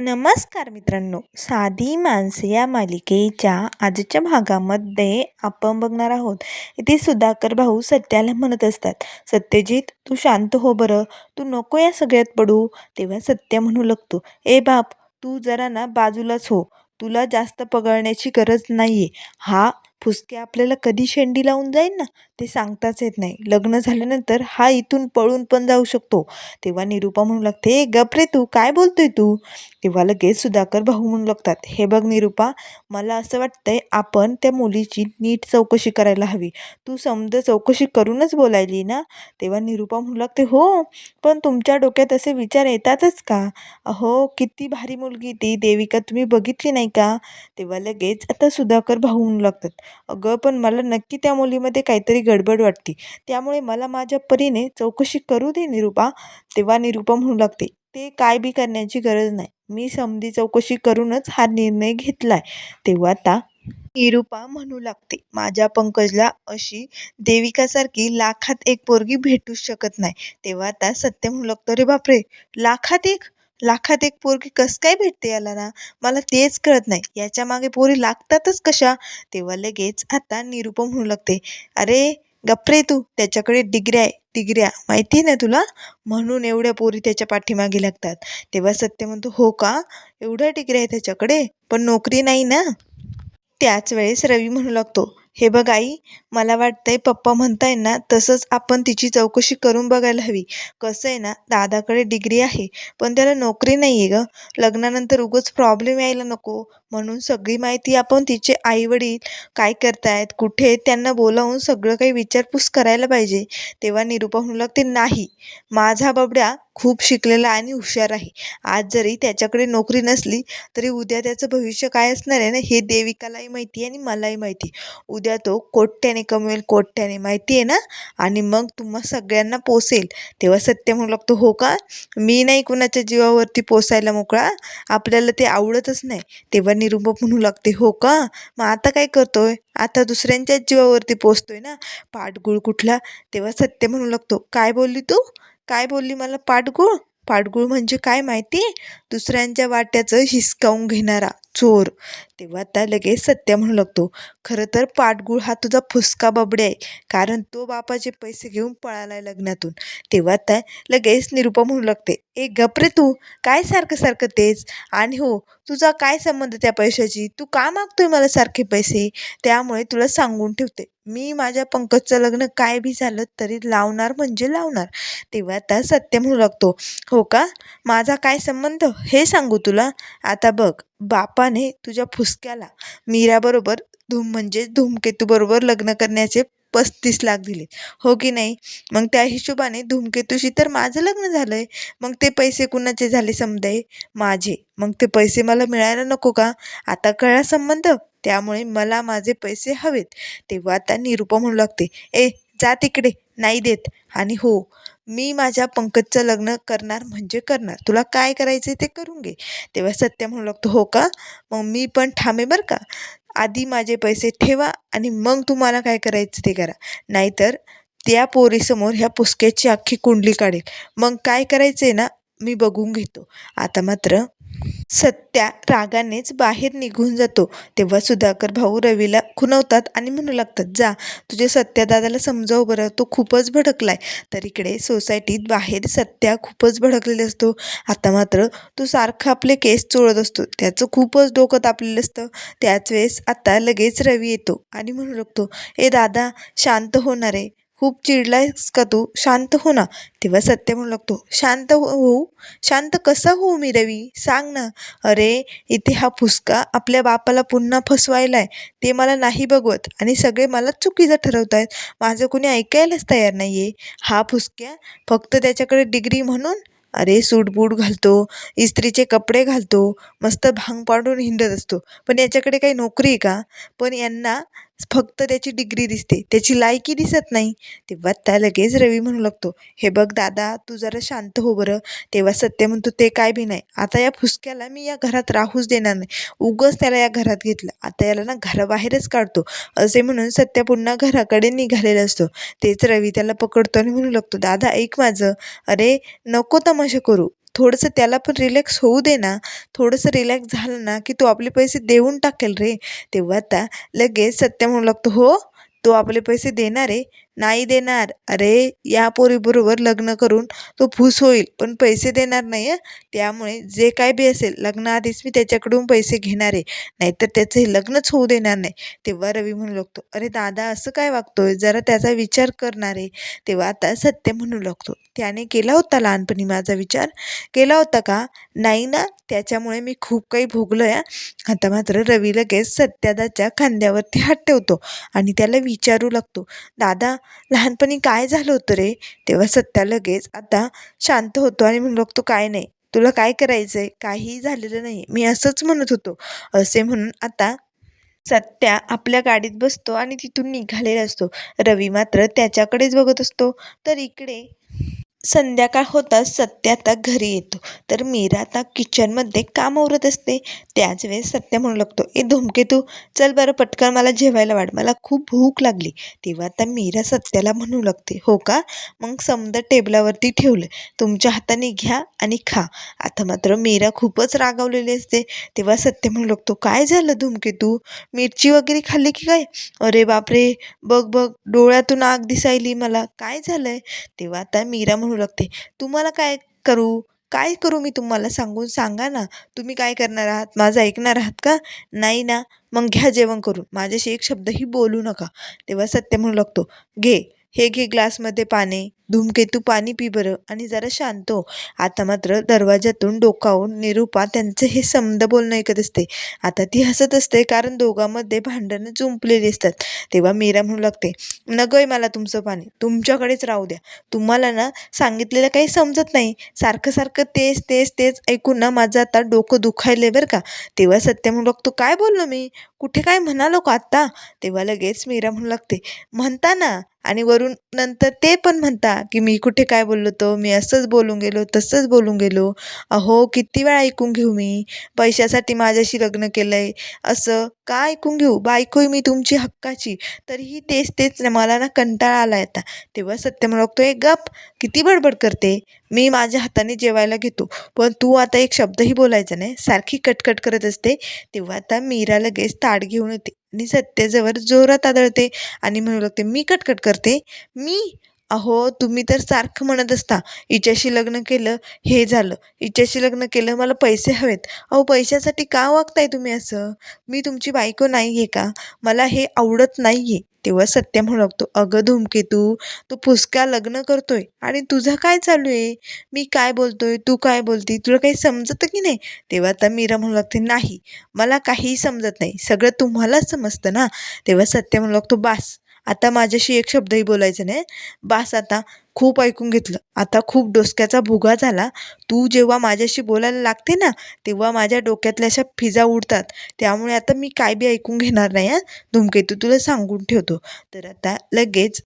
नमस्कार मित्रांनो. साधी माणसे या मालिकेच्या आजच्या भागामध्ये आपण बघणार आहोत. इथे सुधाकर भाऊ सत्याला म्हणत असतात सत्यजित तू शांत हो बरं. तू नको या सगळ्यात पडू. तेव्हा सत्य म्हणू लागतो ए बाप तू जरा ना बाजूलाच हो. तुला जास्त पगळण्याची गरज नाही आहे हा फुसके आपल्याला कधी शेंडी लावून जाईल ना? ते सांगताच येत नाही. लग्न झाल्यानंतर हा इथून पळून पण जाऊ शकतो. तेव्हा निरूपा म्हणू लागते "ए, गप रे तू काय बोलतोय तू? तेव्हा लगेच सुधाकर भाऊ म्हणू लागतात हे बघ निरूपा मला असं वाटतंय आपण त्या मुलीची नीट चौकशी करायला हवी. तू समज चौकशी करूनच बोलायली ना? तेव्हा निरूपा म्हणू लागते हो पण तुमच्या डोक्यात असे विचार येतातच का? अहो किती भारी मुलगी ती देविका तुम्ही बघितली नाही का? तेव्हा लगेच आता सुधाकर भाऊ म्हणू लागतात अगं पण मला नक्की त्या मुलीमध्ये काहीतरी गडबड वाटते. त्यामुळे मला माझ्या परीने चौकशी करू दे निरूपा. तेव्हा निरूपा म्हणू लागते ते काय बी करण्याची गरज नाही. मी समधी चौकशी करूनच हा निर्णय घेतलाय. तेव्हा आता निरूपा म्हणू लागते माझ्या पंकजला अशी देविकासारखी लाखात एक पोरगी भेटूच शकत नाही. तेव्हा आता सत्य म्हणू लागतो रे बापरे! लाखात एक? लाखात एक पोरगी कस काय भेटते याला ना? मला तेच कळत नाही. याच्या मागे पोरी लागतातच कशा? तेव्हा लगेच आता निरूपा म्हणू लागते अरे गप्रे तू त्याच्याकडे डिग्र्या आहे डिग्र्या. माहिती आहे ना तुला? म्हणून एवढ्या पोरी त्याच्या पाठीमागे लागतात. तेव्हा सत्य म्हणतो हो का? एवढ्या डिग्र्या आहे त्याच्याकडे? पण नोकरी नाही ना? त्याच वेळेस रवी म्हणू लागतो हे बघ आई मला वाटतंय पप्पा म्हणताय ना तसंच आपण तिची चौकशी करून बघायला हवी. कसं आहे ना दादाकडे डिग्री आहे पण त्याला नोकरी नाही आहे गं. लग्नानंतर उगाच प्रॉब्लेम यायला नको. म्हणून सगळी माहिती आपण तिचे आईवडील काय करतायत कुठे आहेत त्यांना बोलावून सगळं काही विचारपूस करायला पाहिजे. तेव्हा निरुपा म्हणू लागते नाही. माझा बबड्या खूप शिकलेला आणि हुशार आहे. आज जरी त्याच्याकडे नोकरी नसली तरी उद्या त्याचं भविष्य काय असणार आहे ना हे देविकालाही माहिती आहे आणि मलाही माहिती उद्या तो कोट्याने कमवेल कोट्याने माहिती आहे ना? आणि मग तुम्हा सगळ्यांना पोसेल. तेव्हा सत्य म्हणू लागतो हो का? मी नाही कुणाच्या जीवावरती पोसायला मोकळा? आपल्याला ते आवडतच नाही. तेव्हा निरुप म्हणू लागते हो का? मग आता काय करतोय? आता दुसऱ्यांच्याच जीवावरती पोचतोय ना? पाठगुळ कुठला? तेव्हा सत्य म्हणू लागतो काय बोलली तू? काय बोलली मला? पाठगुळ पाठगुळ म्हणजे काय माहिती? दुसऱ्यांच्या वाट्याचं हिसकावून घेणारा चोर. तेव्हा त्या लगेच सत्य म्हणू लागतो. खरं तर पाठगुळ हा तुझा फुसका बबडे आहे. कारण तो बापाचे पैसे घेऊन पळाला आहे लग्नातून. तेव्हा त्या लगेच निरूपा म्हणू लागते ए गपरे तू. काय सारखं सारखं तेच? आणि हो तुझा काय संबंध त्या पैशाची तू का मागतोय मला सारखे पैसे? त्यामुळे तुला सांगून ठेवते मी माझ्या पंकजचं लग्न काय बी झालं तरी लावणार म्हणजे लावणार. तेव्हा आता सत्य म्हणू लागतो हो का? माझा काय संबंध? हे सांगू तुला. आता बघ बापाने तुझ्या फुसक्याला मीराबरोबर धूम म्हणजे धूमकेतूबरोबर लग्न करण्याचे पस्तीस लाख दिले. हो की नाही? मग त्या हिशोबाने धूमकेतूशी तर माझं लग्न झालं आहे मग ते पैसे कुणाचे झाले समजाय? माझे. मग ते पैसे मला मिळायला नको का? आता कळा संबंध? त्यामुळे मला माझे पैसे हवेत. तेव्हा आता निरूपा म्हणू लागते ए जा तिकडे. नाही देत. आणि हो मी माझ्या पंकजचं लग्न करणार म्हणजे करणार. तुला काय करायचं ते करून घे. तेव्हा सत्य म्हणू लागतो हो का? मग मी पण थांबे बरं का? आधी माझे पैसे ठेवा आणि मग तुम्हाला काय करायचं ते करा. नाहीतर त्या पोरीसमोर ह्या पुसक्याची अख्खी कुंडली काढेल. मग काय करायचं आहे ना मी बघून घेतो. आता मात्र सत्या रागानेच बाहेर निघून जातो. तेव्हा सुधाकर भाऊ रवीला खुनवतात आणि म्हणू लागतात जा तुझे सत्या दादाला समजाव बरं तो खूपच भडकलाय. तर इकडे सोसायटीत बाहेर सत्या खूपच भडकलेला असतो. आता मात्र तो सारखं आपले केस चोळत असतो. त्याचं खूपच डोकं तापलेलं असतं. त्याच वेळेस आता लगेच रवी येतो आणि म्हणू लागतो ए दादा शांत होणार आहे. खूप चिडलायस का तू? शांत हो ना. तेव्हा सत्य म्हणू लागतो. शांत हो होऊ? शांत कसा होऊ मी रवी? सांग ना. अरे इथे हा फुसका आपल्या बापाला पुन्हा फसवायलाय. ते मला नाही बघवत आणि सगळे मला चुकीचं ठरवत आहेत माझं कोणी ऐकायलाच तयार नाही आहे हा फुसक्या फक्त त्याच्याकडे डिग्री म्हणून? अरे सूटबूट घालतो इस्त्रीचे कपडे घालतो मस्त भांग पाडून हिंडत असतो. पण याच्याकडे काही नोकरी आहे का? पण यांना फक्त त्याची डिग्री दिसते. त्याची लायकी दिसत नाही. तेव्हा त्या लगेच रवी म्हणू लागतो हे बघ दादा तू जरा शांत हो बरं. तेव्हा सत्य म्हणतो ते काय बी नाही. आता या फुसक्याला मी या घरात राहूच देणार नाही. उगच त्याला या घरात घेतलं. आता याला ना घराबाहेरच काढतो. असे म्हणून सत्य पुन्हा घराकडे निघालेला असतो. तेच रवी त्याला पकडतो आणि म्हणू लागतो दादा ऐक माझं. अरे नको तमाशा करू. थोडंसं त्याला पण रिलॅक्स होऊ दे ना. थोडंसं रिलॅक्स झालं ना की तो आपले पैसे देऊन टाकेल रे. तेव्हा आता लगेच सत्या म्हणू लागतो हो तो आपले पैसे देणार आहे. नाही देणार. अरे या पोरीबरोबर लग्न करून तो फूस होईल पण पैसे देणार नाही त्यामुळे जे काय बी असेल लग्नाआधीच मी त्याच्याकडून पैसे घेणार आहे. नाहीतर त्याचं हे लग्नच होऊ देणार नाही. तेव्हा रवी म्हणू लागतो अरे दादा असं काय वागतोय? जरा त्याचा विचार करणार आहे. तेव्हा आता सत्य म्हणू लागतो त्याने केला होता लहानपणी माझा विचार? केला होता का? नाही ना त्याच्यामुळे मी खूप काही भोगलो आहे आता मात्र रवी लगेच सत्यादाच्या खांद्यावरती हात ठेवतो आणि त्याला विचारू लागतो दादा लहानपणी काय झालं होतं रे? तेव्हा सत्या लगेच आता शांत होतो आणि म्हणू लागतो काय नाही तुला काय करायचं आहे काहीही झालेलं नाही. मी असंच म्हणत होतो. असे म्हणून आता सत्या आपल्या गाडीत बसतो आणि तिथून निघालेला असतो. रवी मात्र त्याच्याकडेच बघत असतो. तर इकडे संध्याकाळ होताच सत्य आता घरी येतो. तर मीरा आता किचनमध्ये काम उरत असते. त्याच वेळेस सत्य म्हणू लागतो ए धुमकेतू चल बरं पटकन मला जेवायला वाढ. मला खूप भूक लागली. तेव्हा आता मीरा सत्याला म्हणू लागते हो का? मग समजा टेबलावरती ठेवलं. तुमच्या हाताने घ्या आणि खा. आता मात्र मीरा खूपच रागावलेली असते. तेव्हा सत्य म्हणू लागतो काय झालं धुमकेतू मिरची वगैरे खाल्ली की काय? अरे बापरे! बघ बघ डोळ्यातून आग दिसायली मला. काय झालंय? तेव्हा आता मीरा म्हणू लागते. तुम्हाला काय करू? काय करू मी तुम्हाला सांगून? सांगा ना. तुम्ही काय करणार आहात? माझं ऐकणार आहात का? नाही ना. मग घ्या जेवण करून. माझ्याशी एक शब्दही बोलू नका. तेव्हा सत्य म्हणू लागतो. घे. हे घे ग्लासमध्ये पाणी. धूमकेतू पाणी पी बरं. आणि जरा शांत हो. आता मात्र दरवाजातून डोकावून निरूपा त्यांचं हे समद बोलणं ऐकत असते. आता ती हसत असते कारण दोघांमध्ये भांडणं जुंपलेली असतात. तेव्हा मीरा म्हणू लागते नगोय मला तुमचं पाणी. तुमच्याकडेच राहू द्या. तुम्हाला ना सांगितलेलं काही समजत नाही. सारखं सारखं तेच तेच तेच ऐकून ना माझं आता डोकं दुखायले बरं का? तेव्हा सत्य म्हणू लागतो काय बोललो मी? कुठे काय म्हणालो का आत्ता? तेव्हा लगेच मीरा म्हणू लागते म्हणता ना आणि वरून नंतर ते पण म्हणता की मी कुठे काय बोललो तो मी असंच बोलून गेलो तसंच बोलून गेलो. अहो किती वेळा ऐकून घेऊ मी? पैशासाठी माझ्याशी लग्न केलं आहे असं का ऐकून घेऊ? बायको आहे मी तुमची हक्काची. तरीही तेच तेच मला ना कंटाळा आला आता. तेव्हा सत्य म्हणू लागतो ए गप किती बडबड करते? मी माझ्या हाताने जेवायला घेतो. पण तू आता एक शब्दही बोलायचा नाही. सारखी कटकट करत असते. तेव्हा आता मीरा लगेच ताट घेऊन येते. आणि सत्याजवळ जोरात आदळते आणि म्हणू लागते मी कटकट करते. मी अहो तुम्ही तर सारखं म्हणत असता हिच्याशी लग्न केलं हे झालं हिच्याशी लग्न केलं मला पैसे हवेत. अहो पैशासाठी का वागताय तुम्ही असं? मी तुमची बायको नाही आहे का? मला हे आवडत नाही आहे तेव्हा सत्य म्हणू लागतो अगं धूमकेतू तू फुसका लग्न करतोय आणि तुझं काय चालू आहे? मी काय बोलतोय? तू काय बोलती? तुला काही समजतं की नाही? तेव्हा आता मीरा म्हणू लागते नाही मला काहीही समजत नाही. सगळं तुम्हालाच समजतं ना? तेव्हा सत्य म्हणू लागतो बास आता माझ्याशी एक शब्दही बोलायचं नाही. बास आता खूप ऐकून घेतलं. आता खूप डोसक्याचा भुगा झाला. तू जेव्हा माझ्याशी बोलायला लागते ना तेव्हा माझ्या डोक्यातल्या अशा फिजा उडतात. त्यामुळे आता मी काय बी ऐकून घेणार नाही हां? धूमकेतू तुला सांगून ठेवतो. तर आता लगेच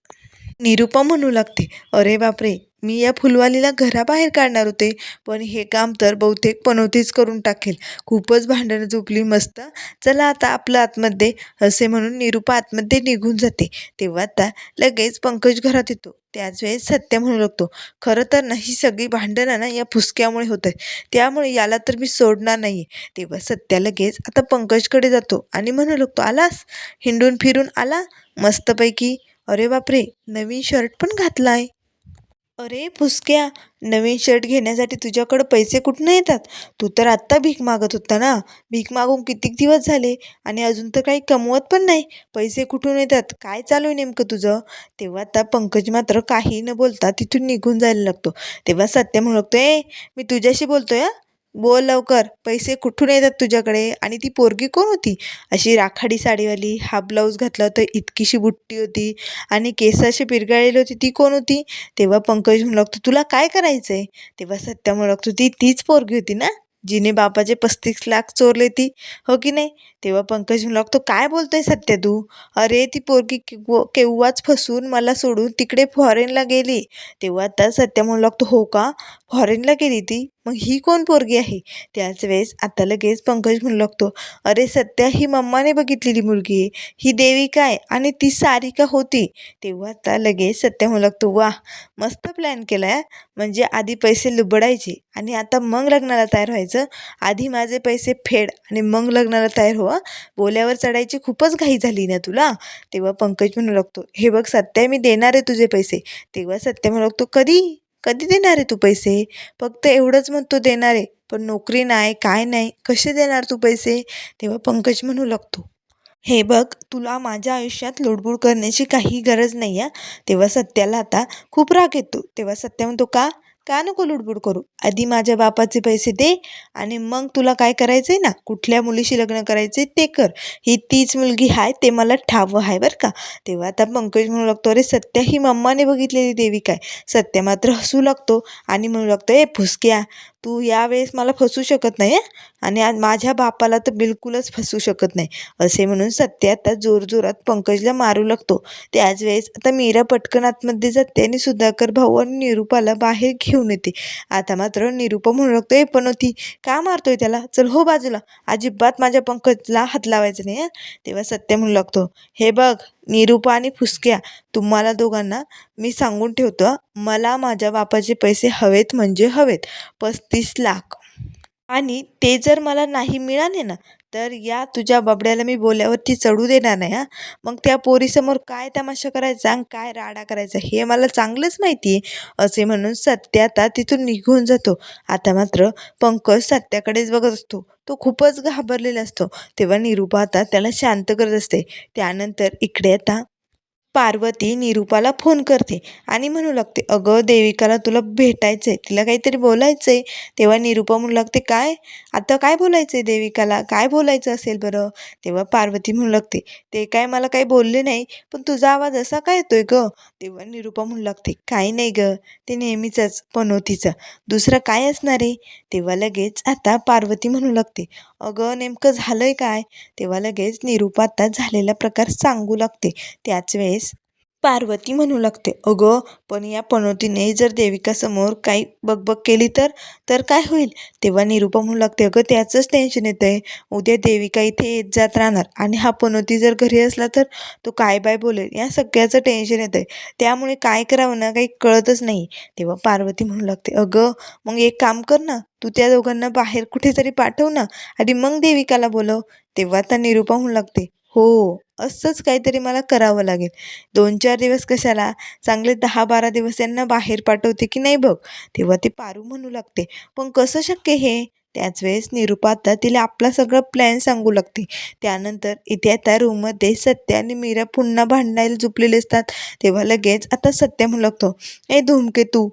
निरुपा म्हणू लागते. अरे बापरे मी या फुलवालीला घराबाहेर काढणार होते. पण हे काम तर बहुतेक पनोतीच करून टाकेल. खूपच भांडणं झोपली मस्त. चला आता आपलं आतमध्ये असे म्हणून निरुपा आतमध्ये निघून जाते. तेव्हा आता लगेच पंकज घरात येतो. त्याच वेळेस सत्य म्हणू लागतो खरं तर ना ही सगळी भांडणं ना या फुसक्यामुळे होत आहे त्यामुळे याला तर मी सोडणार नाही तेव्हा सत्या लगेच आता पंकजकडे जातो आणि म्हणू लागतो आलास? हिंडून फिरून आला? मस्तपैकी अरे बापरे नवीन शर्ट पण घातलाय. अरे पुसक्या नवीन शर्ट घेण्यासाठी तुझ्याकडं पैसे कुठनं येतात? तू तर आत्ता भीक मागत होता ना? भीक मागून कितीक दिवस झाले? आणि अजून तर काही कमवत पण नाही. पैसे कुठून येतात? काय चालू आहे नेमकं तुझं? तेव्हा आता पंकज मात्र काही न बोलता तिथून निघून जायला लागतो. तेव्हा सत्य म्हणतो ए मी तुझ्याशी बोलतोय आहे बोल लवकर पैसे कुठून येतात तुझ्याकडे? आणि ती पोरगी कोण होती? अशी राखाडी साडीवाली हाफ ब्लाऊज घातला होता इतकीशी बुट्टी होती. आणि केस अशी पिरगाळलेली होती ती कोण होती? तेव्हा पंकज म्हणू लागतो तुला काय करायचं आहे तेव्हा सत्या म्हणू लागतो ती तीच पोरगी होती ना जिने बापाचे पस्तीस लाख चोरले ती हो की नाही? तेव्हा पंकज म्हणला लागतो काय बोलतोय सत्य तू? अरे ती पोरगी केव केव्हाच फसून मला सोडून तिकडे फॉरेनला गेली. तेव्हा आता सत्या म्हणू लागतो हो का? फॉरेनला गेली ती? मग ही कोण पोरगी आहे? त्याच वेळेस आता लगेच पंकज म्हणू लागतो अरे सत्या ही मम्माने बघितलेली मुलगी आहे. ही देवी काय? आणि ती सारिका होती? तेव्हा आता लगेच सत्या म्हणू लागतो वा मस्त प्लॅन केला आहे म्हणजे आधी पैसे लुबडायचे आणि आता मग लग्नाला तयार व्हायचं. आधी माझे पैसे फेड आणि मग लग्नाला तयार हो. बोल्यावर चढायची खूपच घाई झाली ना तुला? तेव्हा पंकज म्हणू लागतो हे बघ सत्या मी देणार आहे तुझे पैसे. तेव्हा सत्या म्हणू लागतो कधी? कधी देणार आहे तू पैसे? फक्त एवढंच म्हणतो देणार आहे पण नोकरी नाही काय नाही कसे देणार तू पैसे? तेव्हा पंकज म्हणू लागतो हे बघ तुला माझ्या आयुष्यात लोडबोड करण्याची काही गरज नाही आहे तेव्हा सत्याला आता खूप राग येतो. तेव्हा सत्या म्हणतो का? का नको लुडबुड करू. आधी माझ्या बापाचे पैसे दे आणि मग तुला काय करायचं आहे ना? कुठल्या मुलीशी लग्न करायचे ते कर. ही तीच मुलगी आहे ते मला ठावं आहे बरं का. तेव्हा आता पंकज म्हणू लागतो अरे सत्या ही मम्माने बघितलेली देवी काय? सत्या मात्र हसू लागतो आणि म्हणू लागतो ए फुसक्या तू यावेळेस मला फसू शकत नाही आणि आज माझ्या बापाला तर बिलकुलच फसू शकत नाही. असे म्हणून सत्या आता जोरजोरात पंकजला मारू लागतो. त्याच वेळेस आता मीरा पटकन आतमध्ये जाते आणि सुधाकर भाऊ आणि निरूपाला बाहेर घेऊन येते. आता मात्र निरूपा म्हणू लागतो ए पण होती का मारतोय त्याला? चल हो बाजूला. अजिबात माझ्या पंकजला हात लावायचा नाही तेव्हा सत्य म्हणू लागतो हे बघ निरूपा आणि फुसक्या तुम्हाला दोघांना मी सांगून ठेवतो मला माझ्या बापाचे पैसे हवेत म्हणजे हवेत पस्तीस लाख. आणि ते जर मला नाही मिळाले ना तर या तुझ्या बबड्याला मी बोल्यावरती चढू देणार नाही हां. मग त्या पोरीसमोर काय तमाशा करायचा आणि काय राडा करायचा हे मला चांगलंच माहिती आहे. असे म्हणून सत्य आता तिथून निघून जातो. आता मात्र पंकज सत्याकडेच बघत असतो. तो खूपच घाबरलेला असतो. तेव्हा निरूपा आता त्याला शांत करत असते. त्यानंतर इकडे आता पार्वती निरूपाला फोन करते आणि म्हणू लागते अगं देविकाला तुला भेटायचं आहे तिला काहीतरी बोलायचं आहे तेव्हा निरूपा म्हणू लागते काय? आता काय बोलायचं आहे देविकाला? काय बोलायचं असेल बरं? तेव्हा पार्वती म्हणू लागते ते काय मला काही बोलले नाही पण तुझा आवाज असा काय येतोय ग? तेव्हा निरूपा म्हणू लागते काही नाही ग ते नेहमीचंच पनोतीचं. दुसरं काय असणार आहे? तेव्हा लगेच आता पार्वती म्हणू लागते अगं नेमकं झालंय काय? तेव्हा लगेच निरूपा आता झालेला प्रकार सांगू लागते. त्याच वेळेस पार्वती म्हणू लागते. अगं पण या पनोतीने जर देविकासमोर काही बकबक केली तर? तर काय होईल? तेव्हा निरूपा म्हणू लागते अगं त्याचंच टेन्शन येतं आहे उद्या देविका इथे येत जात राहणार आणि हा पनोती जर घरी असला तर? तो काय बाय बोलेल? या सगळ्याचं टेन्शन येतं आहे त्यामुळे काय करावं ना काही कळतच नाही. तेव्हा पार्वती म्हणू लागते अगं मग एक काम कर ना. तू त्या दोघांना बाहेर कुठेतरी पाठव ना. आणि मग देविकाला बोलव. तेव्हा त्या निरूपा म्हणू लागते हो. असंच काहीतरी मला करावं लागेल. दोन चार दिवस कशाला? चांगले दहा बारा दिवस यांना बाहेर पाठवते की नाही बघ? तेव्हा ती पारू म्हणू लागते. पण कसं शक्य हे? त्याच वेळेस निरुपाता तिला आपला सगळं प्लॅन सांगू लागते. त्यानंतर इथे आता रूममध्ये सत्या आणि मीरा पुन्हा भांडायला झुपलेले असतात. तेव्हा लगेच आता सत्या म्हणू लागतो ए धूमकेतू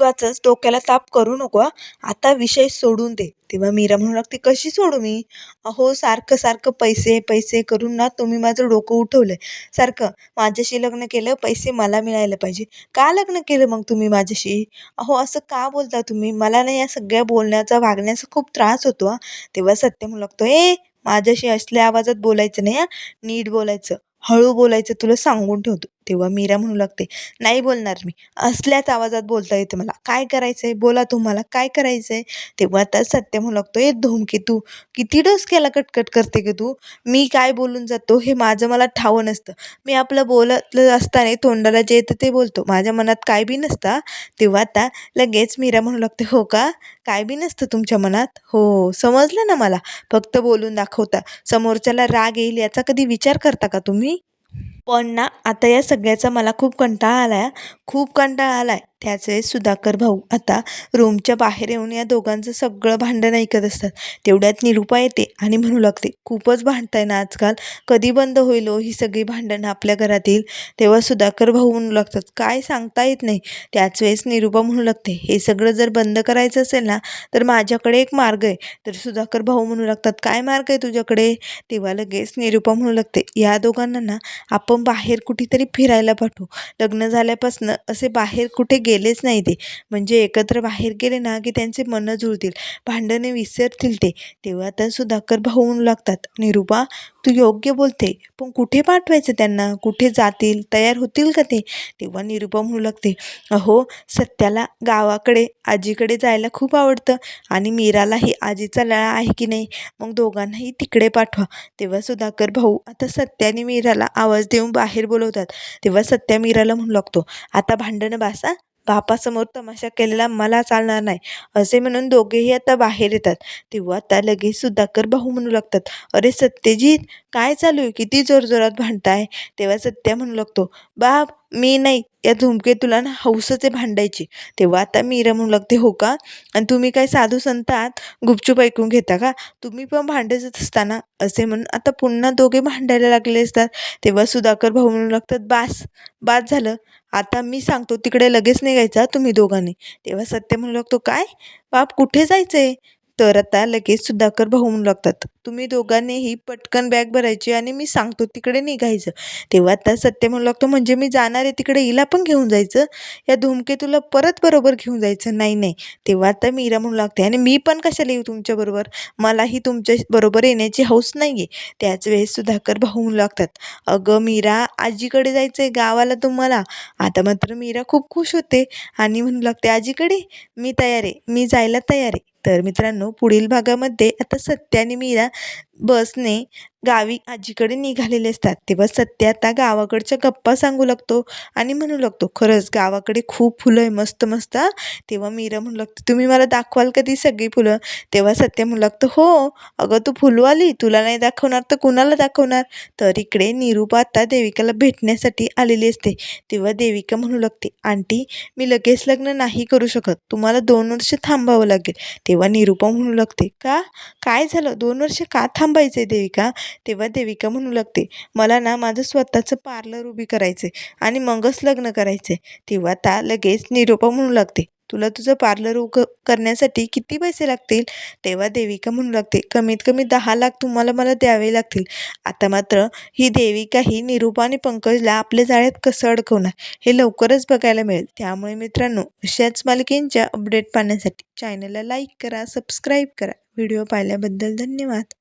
उगाचच डोक्याला ताप करू नको आता विषय सोडून दे. तेव्हा मीरा म्हणू लागते कशी सोडू मी? अहो सारखं सारखं पैसे पैसे करून ना तुम्ही माझं डोकं उठवलं आहे सारखं माझ्याशी लग्न केलं पैसे मला मिळायला पाहिजे. का लग्न केलं मग तुम्ही माझ्याशी? अहो असं का बोलता तुम्ही? मला ना या सगळ्या बोलण्याचा वागण्याचा खूप त्रास होतो हा. तेव्हा सत्य म्हणू लागतो ए माझ्याशी असल्या आवाजात बोलायचं नाही हां. नीट बोलायचं. हळू बोलायचं तुला सांगून ठेवतो. तेव्हा मीरा म्हणू लागते नाही बोलणार मी. असल्याच आवाजात बोलता येते मला. काय करायचं आहे बोला तुम्हाला. काय करायचं आहे तेव्हा आता सत्य म्हणू लागतो ए धूमकी तू किती डोसक्याला कटकट करते की तू? मी काय बोलून जातो? हे माझं मला ठावं नसतं. मी आपलं बोलतलं असताना तोंडाला जे येतं ते बोलतो. माझ्या मनात काय बी नसतं तेव्हा आता लगेच मीरा म्हणू लागते हो का? काय बी नसतं तुमच्या मनात? हो समजलं ना मला. फक्त बोलून दाखवता. समोरच्याला राग येईल याचा कधी विचार करता का तुम्ही? पण ना आता या सगळ्याचा मला खूप कंटाळा आला आहे खूप कंटाळा आला आहे त्याचवेळेस सुधाकर भाऊ आता रूमच्या बाहेर येऊन या दोघांचं सगळं भांडण ऐकत असतात. तेवढ्यात निरूपा येते आणि म्हणू लागते खूपच भांडताय ना आजकाल? कधी बंद होईल हो ही सगळी भांडणं आपल्या घरातील? तेव्हा सुधाकर भाऊ म्हणू लागतात काय सांगता येत नाही. त्याच वेळेस निरूपा म्हणू लागते हे सगळं जर बंद करायचं असेल ना तर माझ्याकडे एक मार्ग आहे. तर सुधाकर भाऊ म्हणू लागतात काय मार्ग आहे तुझ्याकडे? तेव्हा लगेच निरूपा म्हणू लागते या दोघांना ना आपण बाहेर कुठेतरी फिरायला पाठवू. लग्न झाल्यापासनं असे बाहेर कुठे गेलेच नाही ते. म्हणजे एकत्र बाहेर गेले ना की त्यांचे मनं जुळतील भांडणे विसरतील ते. तेव्हा तर सुधाकर भाऊ म्हणू लागतात निरूपा तू योग्य बोलते पण कुठे पाठवायचं त्यांना? कुठे जातील? तयार होतील का ते? तेव्हा निरुपा म्हणू लागते अहो सत्याला गावाकडे आजीकडे जायला खूप आवडतं आणि मीरालाही आजीचा लळा आहे की नाही मग दोघांनाही तिकडे पाठवा. तेव्हा सुधाकर भाऊ आता सत्याने मीराला आवाज देऊन बाहेर बोलवतात. तेव्हा सत्या मीराला म्हणू लागतो आता भांडणं बासा बापासमोर तमाशा केलेला मला चालणार नाही. असे म्हणून दोघेही आता बाहेर येतात. तेव्हा आता लगेच सुधाकर भाऊ म्हणू लागतात अरे सत्यजित काय चालू आहे? किती जोरजोरात भांडताय? तेव्हा सत्या म्हणू लागतो बाप मी नाही. या धूमकेतूला ना हौसच आहे भांडायची. तेव्हा आता मीरा म्हणू लागते हो का? आणि तुम्ही काय साधू संतात गुपचूप ऐकून घेता का? तुम्ही पण भांडतच असताना असे म्हणून आता पुन्हा दोघे भांडायला लागले असतात. तेव्हा सुधाकर भाऊ म्हणू लागतात बास बास झालं. आता मी सांगतो तिकडे लगेच निघायचा तुम्ही दोघांनी. तेव्हा सत्य म्हणू लागतो काय? बाप कुठे जायचं आहे तर आता लगेच सुधाकर भाऊ म्हणू लागतात. तुम्ही दोघांनीही पटकन बॅग भरायची आणि मी सांगतो तिकडे निघायचं. तेव्हा आता सत्य म्हणू लागतो म्हणजे मी जाणार आहे तिकडे हिला पण घेऊन जायचं? या धूमकेतूला परत बरोबर घेऊन जायचं? नाही नाही. तेव्हा आता मीरा म्हणू लागते आणि मी पण कशाला येऊ तुमच्याबरोबर मलाही तुमच्या बरोबर येण्याची हौस नाही आहे त्याच वेळेस सुधाकर भाऊ म्हणू लागतात अगं मीरा आजीकडे जायचं आहे गावाला तुम्हाला. आता मात्र मीरा खूप खुश होते आणि म्हणू लागते आजीकडे? मी तयार आहे. मी जायला तयार आहे. तर मित्रांनो पुढील भागामध्ये आता सत्य आणि मीरा बसने गावी आजीकडे निघालेले असतात. तेव्हा सत्य आता गावाकडच्या गप्पा सांगू लागतो आणि म्हणू लागतो खरंच गावाकडे खूप फुलं आहे मस्त मस्त तेव्हा मीरा म्हणू लागते तुम्ही मला दाखवाल का ती सगळी फुलं? तेव्हा सत्य म्हणू लागतो हो अगं तू फुलवाली तुला नाही दाखवणार तर कुणाला दाखवणार? तर इकडे निरूपा आता देविकाला भेटण्यासाठी आलेली असते. तेव्हा देविका म्हणू लागते आंटी मी लगेच लग्न नाही करू शकत तुम्हाला दोन वर्ष थांबावं लागेल. तेव्हा निरूपा म्हणू लागते का? काय झालं? दोन वर्ष का थांबायचं आहे देविका. तेव्हा देविका म्हणू लागते मला ना माझं स्वतःचं पार्लर उभी करायचं आहे आणि मगच लग्न करायचं आहे तेव्हा आता लगेच निरूपा म्हणू लागते तुला तुझं पार्लर उग करण्यासाठी किती पैसे लागतील? तेव्हा देविका म्हणू लागते कमीत कमी दहा लाख तुम्हाला मला द्यावे लागतील. आता मात्र ही देविका ही निरूपा आणि पंकजला आपल्या जाळ्यात कसं अडकवणार हे लवकरच बघायला मिळेल. त्यामुळे मित्रांनो अशाच मालिकेंच्या अपडेट पाहण्यासाठी चॅनलला लाईक करा सबस्क्राईब करा. व्हिडिओ पाहिल्याबद्दल धन्यवाद.